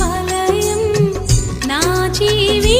వలయం నా జీవి